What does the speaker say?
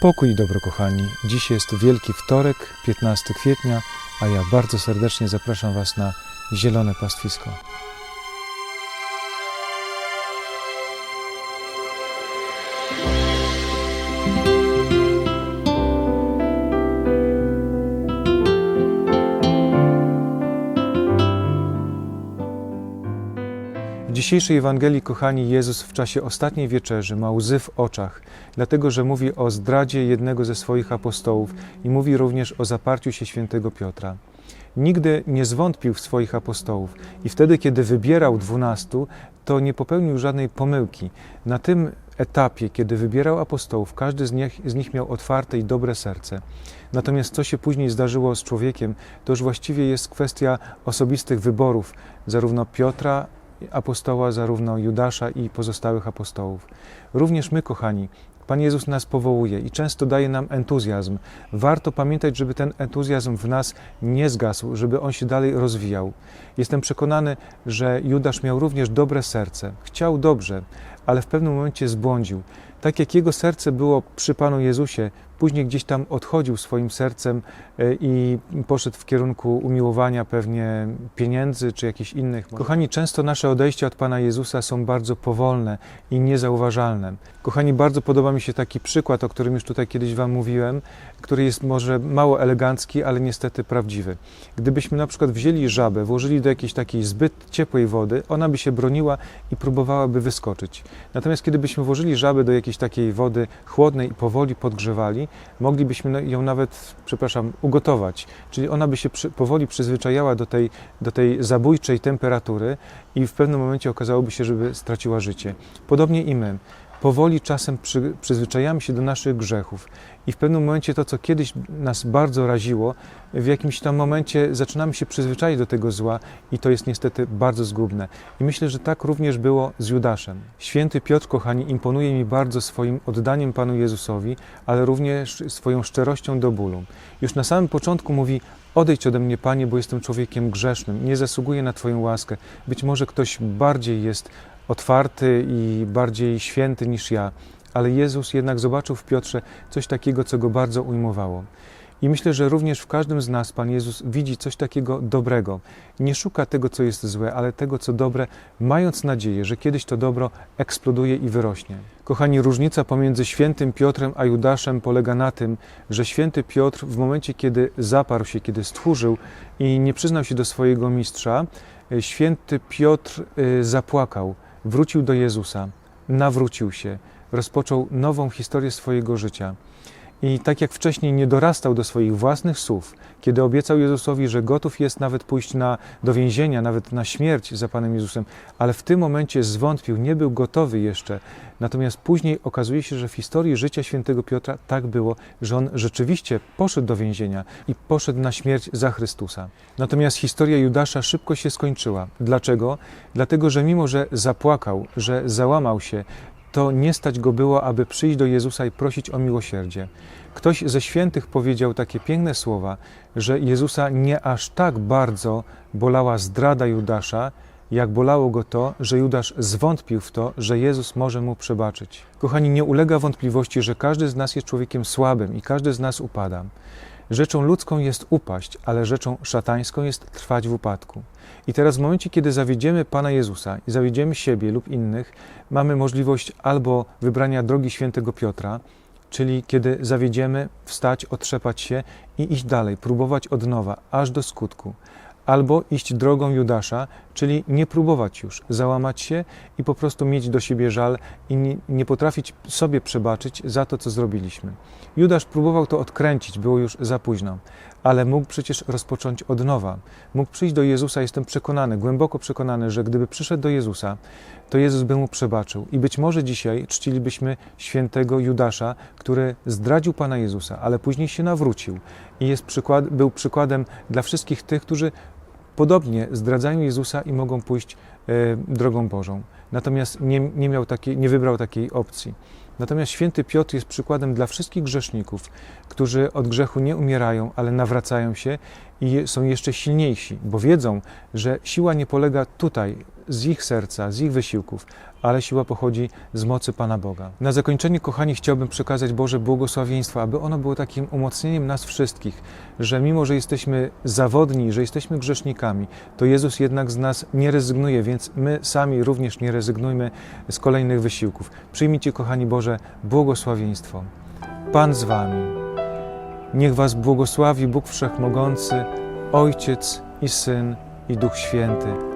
Pokój i dobro, kochani. Dziś jest Wielki Wtorek, 15 kwietnia, a ja bardzo serdecznie zapraszam Was na Zielone Pastwisko. Dzisiejszej Ewangelii, kochani, Jezus w czasie ostatniej wieczerzy ma łzy w oczach, dlatego że mówi o zdradzie jednego ze swoich apostołów i mówi również o zaparciu się świętego Piotra. Nigdy nie zwątpił w swoich apostołów i wtedy, kiedy wybierał dwunastu, to nie popełnił żadnej pomyłki. Na tym etapie, kiedy wybierał apostołów, każdy z nich, z nich miał otwarte i dobre serce. Natomiast co się później zdarzyło z człowiekiem, to już właściwie jest kwestia osobistych wyborów, zarówno Piotra, apostoła, zarówno Judasza i pozostałych apostołów. Również my, kochani, Pan Jezus nas powołuje i często daje nam entuzjazm. Warto pamiętać, żeby ten entuzjazm w nas nie zgasł, żeby on się dalej rozwijał. Jestem przekonany, że Judasz miał również dobre serce. Chciał dobrze, ale w pewnym momencie zbłądził. Tak jak jego serce było przy Panu Jezusie, później gdzieś tam odchodził swoim sercem e, i poszedł w kierunku umiłowania pewnie pieniędzy czy jakichś innych. Kochani, często nasze odejścia od Pana Jezusa są bardzo powolne i niezauważalne. Kochani, bardzo podoba mi się taki przykład, o którym już tutaj kiedyś Wam mówiłem, który jest może mało elegancki, ale niestety prawdziwy. Gdybyśmy na przykład wzięli żabę, włożyli do jakiejś takiej zbyt ciepłej wody, ona by się broniła i próbowałaby wyskoczyć. Natomiast kiedy byśmy włożyli żabę do jakiejś takiej wody chłodnej i powoli podgrzewali, moglibyśmy ją nawet, przepraszam, ugotować. Czyli ona by się przy, powoli przyzwyczajała do tej, do tej zabójczej temperatury i w pewnym momencie okazałoby się, żeby straciła życie. Podobnie i my. Powoli czasem przy, przyzwyczajamy się do naszych grzechów i w pewnym momencie to, co kiedyś nas bardzo raziło, w jakimś tam momencie zaczynamy się przyzwyczaić do tego zła i to jest niestety bardzo zgubne. I myślę, że tak również było z Judaszem. Święty Piotr, kochani, imponuje mi bardzo swoim oddaniem Panu Jezusowi, ale również swoją szczerością do bólu. Już na samym początku mówi: Odejdź ode mnie, Panie, bo jestem człowiekiem grzesznym, nie zasługuję na Twoją łaskę. Być może ktoś bardziej jest otwarty i bardziej święty niż ja, ale Jezus jednak zobaczył w Piotrze coś takiego, co go bardzo ujmowało. I myślę, że również w każdym z nas Pan Jezus widzi coś takiego dobrego. Nie szuka tego, co jest złe, ale tego, co dobre, mając nadzieję, że kiedyś to dobro eksploduje i wyrośnie. Kochani, różnica pomiędzy świętym Piotrem a Judaszem polega na tym, że święty Piotr w momencie, kiedy zaparł się, kiedy stchórzył i nie przyznał się do swojego mistrza, święty Piotr y, zapłakał, wrócił do Jezusa, nawrócił się, rozpoczął nową historię swojego życia. I tak jak wcześniej nie dorastał do swoich własnych słów, kiedy obiecał Jezusowi, że gotów jest nawet pójść na, do więzienia, nawet na śmierć za Panem Jezusem, ale w tym momencie zwątpił, nie był gotowy jeszcze. Natomiast później okazuje się, że w historii życia świętego Piotra tak było, że on rzeczywiście poszedł do więzienia i poszedł na śmierć za Chrystusa. Natomiast historia Judasza szybko się skończyła. Dlaczego? Dlatego, że mimo, że zapłakał, że załamał się, to nie stać go było, aby przyjść do Jezusa i prosić o miłosierdzie. Ktoś ze świętych powiedział takie piękne słowa, że Jezusa nie aż tak bardzo bolała zdrada Judasza, jak bolało go to, że Judasz zwątpił w to, że Jezus może mu przebaczyć. Kochani, nie ulega wątpliwości, że każdy z nas jest człowiekiem słabym i każdy z nas upada. Rzeczą ludzką jest upaść, ale rzeczą szatańską jest trwać w upadku. I teraz w momencie, kiedy zawiedziemy Pana Jezusa i zawiedziemy siebie lub innych, mamy możliwość albo wybrania drogi świętego Piotra, czyli kiedy zawiedziemy, wstać, otrzepać się i iść dalej, próbować od nowa, aż do skutku. Albo iść drogą Judasza, czyli nie próbować już, załamać się i po prostu mieć do siebie żal i nie, potrafić sobie przebaczyć za to, co zrobiliśmy. Judasz próbował to odkręcić, było już za późno, ale mógł przecież rozpocząć od nowa. Mógł przyjść do Jezusa, jestem przekonany, głęboko przekonany, że gdyby przyszedł do Jezusa, to Jezus by mu przebaczył. I być może dzisiaj czcilibyśmy świętego Judasza, który zdradził Pana Jezusa, ale później się nawrócił i jest przykład, był przykładem dla wszystkich tych, którzy podobnie zdradzają Jezusa i mogą pójść e, drogą Bożą. Natomiast nie, nie, miał takiej, nie wybrał takiej opcji. Natomiast święty Piotr jest przykładem dla wszystkich grzeszników, którzy od grzechu nie umierają, ale nawracają się i są jeszcze silniejsi, bo wiedzą, że siła nie polega tutaj, z ich serca, z ich wysiłków, ale siła pochodzi z mocy Pana Boga. Na zakończenie, kochani, chciałbym przekazać Boże błogosławieństwo, aby ono było takim umocnieniem nas wszystkich, że mimo, że jesteśmy zawodni, że jesteśmy grzesznikami, to Jezus jednak z nas nie rezygnuje, więc my sami również nie rezygnujmy z kolejnych wysiłków. Przyjmijcie, kochani Boże, błogosławieństwo. Pan z Wami. Niech Was błogosławi Bóg Wszechmogący, Ojciec i Syn i Duch Święty.